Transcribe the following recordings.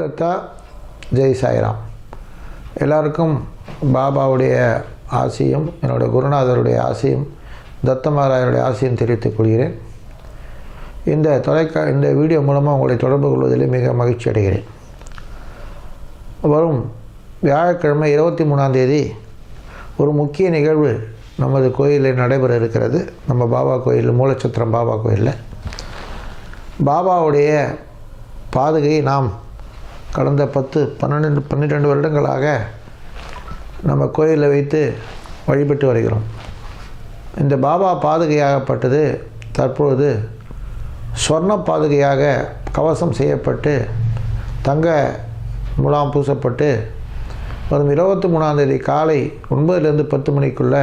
தத்தா ஜெய் சாய்ராம். எல்லாருக்கும் பாபாவுடைய ஆசையும் என்னுடைய குருநாதருடைய ஆசையும் தத்தமாராயருடைய ஆசையும் தெரிவித்துக் கொள்கிறேன். இந்த தொலைக்கா இந்த வீடியோ மூலமாக உங்களை தொடர்பு கொள்வதில் மிக மகிழ்ச்சி அடைகிறேன். வரும் வியாழக்கிழமை இருபத்தி மூணாம் தேதி ஒரு முக்கிய நிகழ்வு நமது கோயிலில் நடைபெற இருக்கிறது. நம்ம பாபா கோயில் மூலச்சத்திரம் பாபா கோயிலில். பாபாவுடைய பாதுகையை நாம் கடந்த பத்து பன்னெண்டு பன்னிரெண்டு வருடங்களாக நம்ம கோயிலில் வைத்து வழிபட்டு வருகிறோம். இந்த பாபா பாதுகையாகப்பட்டது தற்பொழுது சொர்ண பாதுகையாக கவசம் செய்யப்பட்டு தங்க முலாம் பூசப்பட்டு வரும் இருபத்தி மூணாந்தேதி காலை ஒன்பதுலேருந்து பத்து மணிக்குள்ளே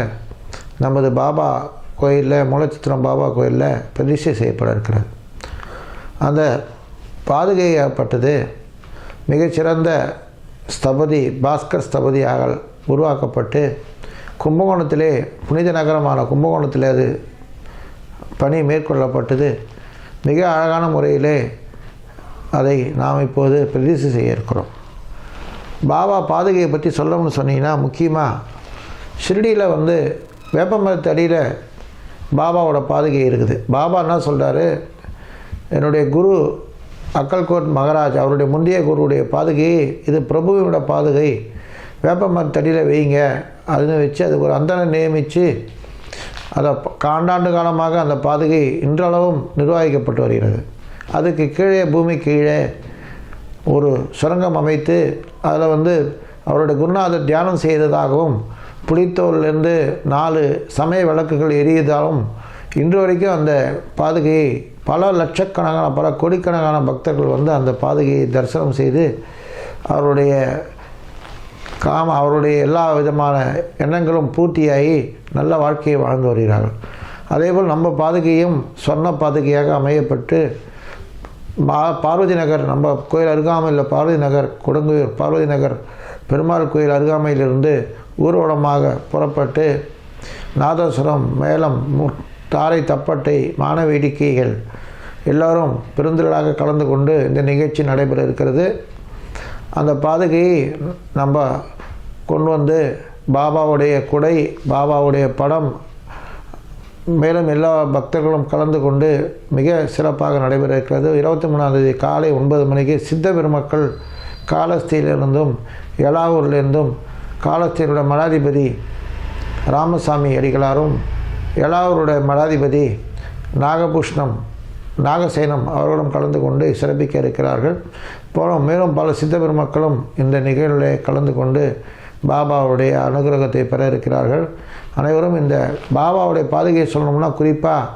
நமது பாபா கோயிலில் மூலச்சித்திரம் பாபா கோயிலில் பிரதிஷ்டை செய்யப்பட இருக்கிறது. அந்த பாதுகையாகப்பட்டது மிகச்சிறந்த ஸ்தபதி பாஸ்கர் ஸ்தபதியாக உருவாக்கப்பட்டு கும்பகோணத்திலே புனித நகரமான கும்பகோணத்தில் அது பணி மேற்கொள்ளப்பட்டது. மிக அழகான முறையிலே அதை நாம் இப்போது பிரதிசு செய்ய இருக்கிறோம். பாபா பாதுகையை பற்றி சொல்லணும்னு சொன்னீங்கன்னா முக்கியமாக ஷிரடியில் வந்து வேப்பமரத்து அடியில் பாபாவோட பாதுகை இருக்குது. பாபா என்ன சொல்கிறாரு என்னுடைய குரு அக்கல்கோட் மகராஜ் அவருடைய முந்தைய குருவுடைய பாதுகை இது பிரபுவோட பாதுகை. வேப்பமரத்தடியில் வைங்க அதுன்னு வச்சு அதுக்கு ஒரு அந்தனை நியமித்து அதை காண்டாண்டு காலமாக அந்த பாதுகை இன்றளவும் நிர்வகிக்கப்பட்டு வருகிறது. அதுக்கு கீழே பூமி கீழே ஒரு சுரங்கம் அமைத்து அதில் வந்து அவருடைய குருநாதர் தியானம் செய்ததாகவும் புளித்தோல்லேருந்து நாலு சமய விளக்குகள் எரியுதாலும் இன்று வரைக்கும் அந்த பாதுகையை பல லட்சக்கணக்கான பல கோடிக்கணக்கான பக்தர்கள் வந்து அந்த பாதுகையை தரிசனம் செய்து அவருடைய காம அவருடைய எல்லா விதமான எண்ணங்களும் பூர்த்தியாகி நல்ல வாழ்க்கையை வாழ்ந்து வருகிறார்கள். அதேபோல் நம்ம பாதுகையும் சொர்ண பாதுகையாக அமையப்பட்டு மா பார்வதி நகர் நம்ம கோயில் அருகாமையில் பார்வதி நகர் கொடுங்குயூர் பார்வதி நகர் பெருமாள் கோயில் அருகாமையிலிருந்து ஊர்வலமாக புறப்பட்டு நாதஸ்வரம் மேளம் மு- தாரை தப்பட்டை மான வேடிக்கைகள் எல்லோரும் பெருந்திரளாக கலந்து கொண்டு இந்த நிகழ்ச்சி நடைபெற இருக்கிறது. அந்த பாதுகையை நம்ம கொண்டு வந்து பாபாவுடைய குடை பாபாவுடைய படம் மேலும் எல்லா பக்தர்களும் கலந்து கொண்டு மிக சிறப்பாக நடைபெற இருக்கிறது. இருபத்தி மூணாந்தேதி காலை ஒன்பது மணிக்கு சித்த பெருமக்கள் காலஸ்தியிலிருந்தும் எலாவூர்லேருந்தும் காலஸ்தியருடைய மடாதிபதி ராமசாமி அடிகளாரும் எலாவூருடைய மடாதிபதி நாகபூஷ்ணம் நாகசேனம் அவர்களும் கலந்து கொண்டு சிறப்பிக்க இருக்கிறார்கள். போலும் மேலும் பல சித்த பெருமக்களும் இந்த நிகழ்விலே கலந்து கொண்டு பாபாவுடைய அனுகிரகத்தை பெற இருக்கிறார்கள். அனைவரும் இந்த பாபாவுடைய பாதுகையை சொல்லணும்னா குறிப்பாக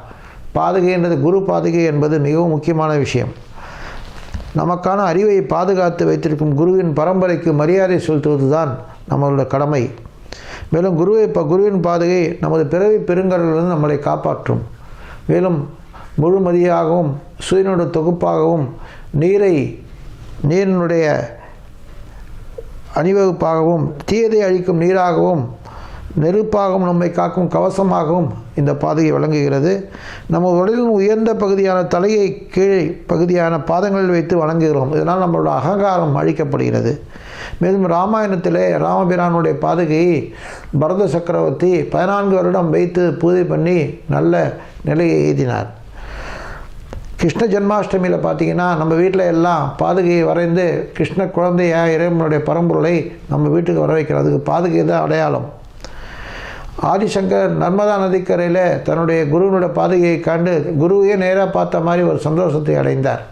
பாதுகைன்றது குரு பாதுகை என்பது மிகவும் முக்கியமான விஷயம். நமக்கான அறிவை பாதுகாத்து வைத்திருக்கும் குருவின் பரம்பரைக்கு மரியாதை செலுத்துவது தான் நம்மளுடைய கடமை. மேலும் குருவை இப்போ குருவின் பாதையை நமது பிறவி பெருங்கடலிலிருந்து நம்மளை காப்பாற்றும். மேலும் முழுமதியாகவும் சூரியனுடைய தொகுப்பாகவும் நீரை நீரினுடைய அணிவகுப்பாகவும் தீயதை அழிக்கும் நீராகவும் நெருப்பாகவும் நம்மை காக்கும் கவசமாகவும் இந்த பாதையை வழங்குகிறது. நம்ம உடலின் உயர்ந்த பகுதியான தலையை கீழே பகுதியான பாதங்களில் வைத்து வழங்குகிறோம். இதனால் நம்மளோட அகங்காரம் அழிக்கப்படுகிறது. மேலும் ராமாயணத்திலே ராமபிரானுடைய பாதுகையை பரத சக்கரவர்த்தி பதினான்கு வருடம் வைத்து பூஜை பண்ணி நல்ல நிலையை எய்தினார். கிருஷ்ண ஜென்மாஷ்டமியில் பார்த்தீங்கன்னா நம்ம வீட்டில் எல்லாம் பாதுகையை வரைந்து கிருஷ்ண குழந்தையாக இறைவனுடைய பரம்பொருளை நம்ம வீட்டுக்கு வர வைக்கிறதுக்கு பாதுகை தான் அடையாளம். ஆதிசங்கர் நர்மதா நதிக்கரையில் தன்னுடைய குருவினுடைய பாதுகையை கண்டு குருவையே நேராக பார்த்த மாதிரி ஒரு சந்தோஷத்தை அடைந்தார்.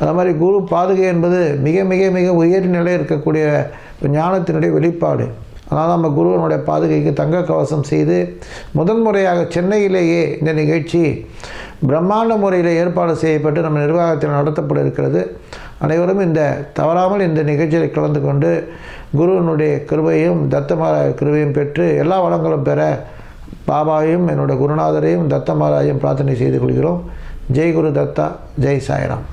அது மாதிரி குரு பாதுகை என்பது மிக மிக மிக உயர் நிலை இருக்கக்கூடிய ஞானத்தினுடைய வெளிப்பாடு. அதனால் நம்ம குருவனுடைய பாதுகைக்கு தங்க கவசம் செய்து முதன்முறையாக சென்னையிலேயே இந்த நிகழ்ச்சி பிரம்மாண்ட முறையில் ஏற்பாடு செய்யப்பட்டு நம்ம நிர்வாகத்தில் நடத்தப்பட இருக்கிறது அனைவரும் இந்த தவறாமல் இந்த நிகழ்ச்சியில் கலந்து கொண்டு குருவனுடைய கிருபையும் தத்தமாரா கிருபையும் பெற்று எல்லா வளங்களும் பெற பாபாவையும் என்னுடைய குருநாதரையும் தத்தமாராயும் பிரார்த்தனை செய்து கொள்கிறோம். ஜெய் குரு தத்தா ஜெய் சாய்ராம்.